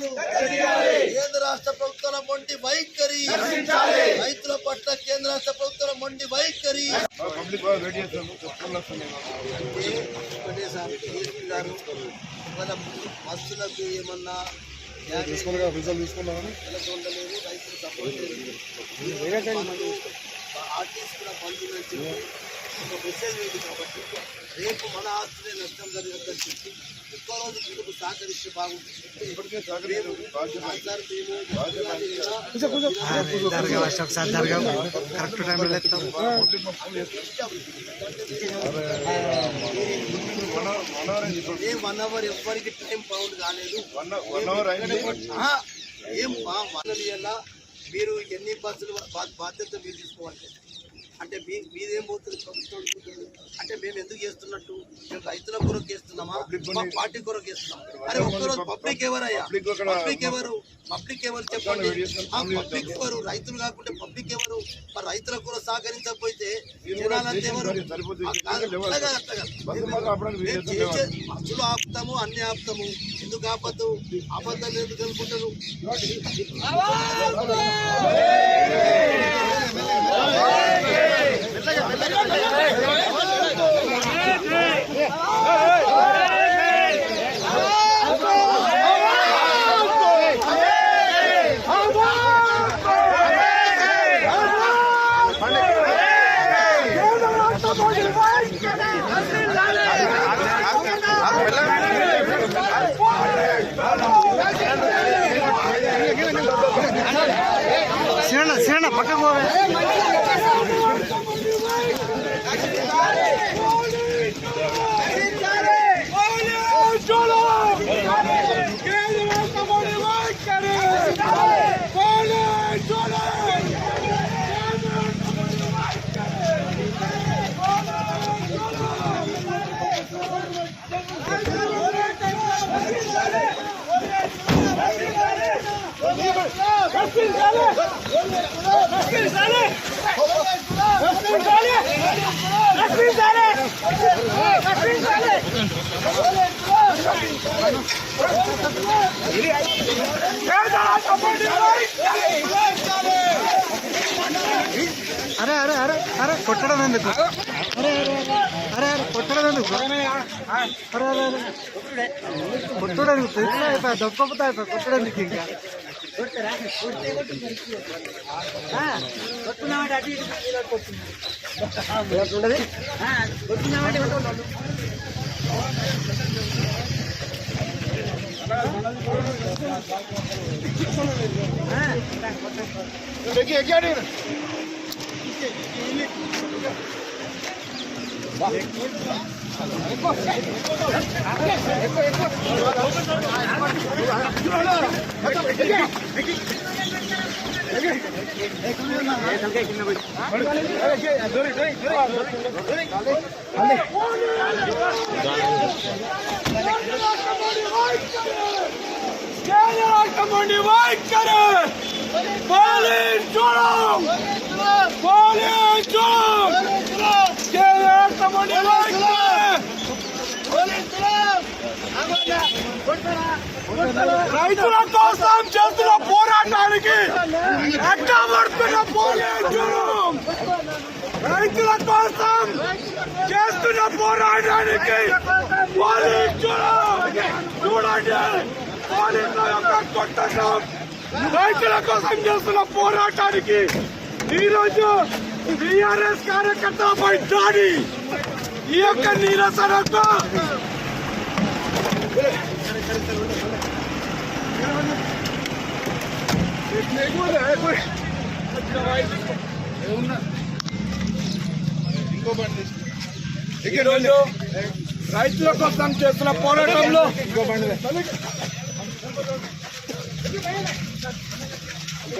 కేంద్ర రాష్ట్ర ప్రభుత్వాల మొండి వైఖరి. రైతుల పట్ల కేంద్ర రాష్ట్ర ప్రభుత్వాల మొండి వైఖరి. మస్తులకు ఏమన్నా రైతులు తప్పలేదు ఆర్టీసీ కూడా బంధువులు ఒక మెసేజ్ ఉంది కాబట్టి రేపు మన ఆస్తులే నష్టం జరగదని చెప్పి ఎక్కువ రోజు వీళ్ళకు సహకరిస్తే బాగుంటుంది. వన్ అవర్ ఎవ్వరికి టైం పౌండ్ కాలేదు. వన్ వన్ అవర్ అయింది. ఆ, ఏం ఎలా మీరు ఎన్ని బస్సులు బాధ్యత మీరు తీసుకోవాలి? అంటే మీ మీదేం పోతుంది? ప్రభుత్వం అంటే మేము ఎందుకు చేస్తున్నట్టు? మేము రైతుల కొరకు చేస్తున్నామా? మా పార్టీ కొరకు చేస్తున్నాం. అరే ఒక్కరోజు పబ్లిక్ ఎవరయ్యా? పబ్లిక్ ఎవరు? పబ్లిక్ ఎవరు చెప్పండి. ఆ పబ్లిక్ ఎవరు? రైతులు కాకుంటే పబ్లిక్ ఎవరు? మరి రైతుల కొరకు సహకరించకపోతే జనాలంతా ఎవరు? బస్సులు ఆపుతాము అన్ని ఆపుతాము. ఎందుకు ఆపద్దు? అబద్ధాలు ఎందుకు అనుకుంటారు சேனா சேனா பக்கம் போவேன் अरे अरे अरे अरे कोटड़ा में देखो अरे अरे ಕೊಟ್ಟೋಡಿರುತ್ತೆ ದಪ್ಪ ಬತ್ತಾಯ್ತು ಕೊಟ್ಟೋಡೋದಕ್ಕೆ ಈಗ ಎಗಿ ಎಗಿ ಆಡಿ ಇಲ್ಲಿ Come on, you white cutter! Fall in! Fall రైతుల కోసం చేస్తున్న పోరాటానికి ఎక్కబడుతున్న పోరాటం రైతుల కోసం చేస్తున్న పోరాటానికి పోలీసులు చూడండి. పోలీసుల యొక్క కొట్టడం. రైతుల కోసం చేస్తున్న పోరాటానికి ఈరోజు టిఆర్ఎస్ కార్యకర్తలపై దాడి ఈ యొక్క నిరసనకు ఇంకో బండి ఈరోజు రైతుల కోసం చేస్తున్న పోరాటంలో ఇంకో బండి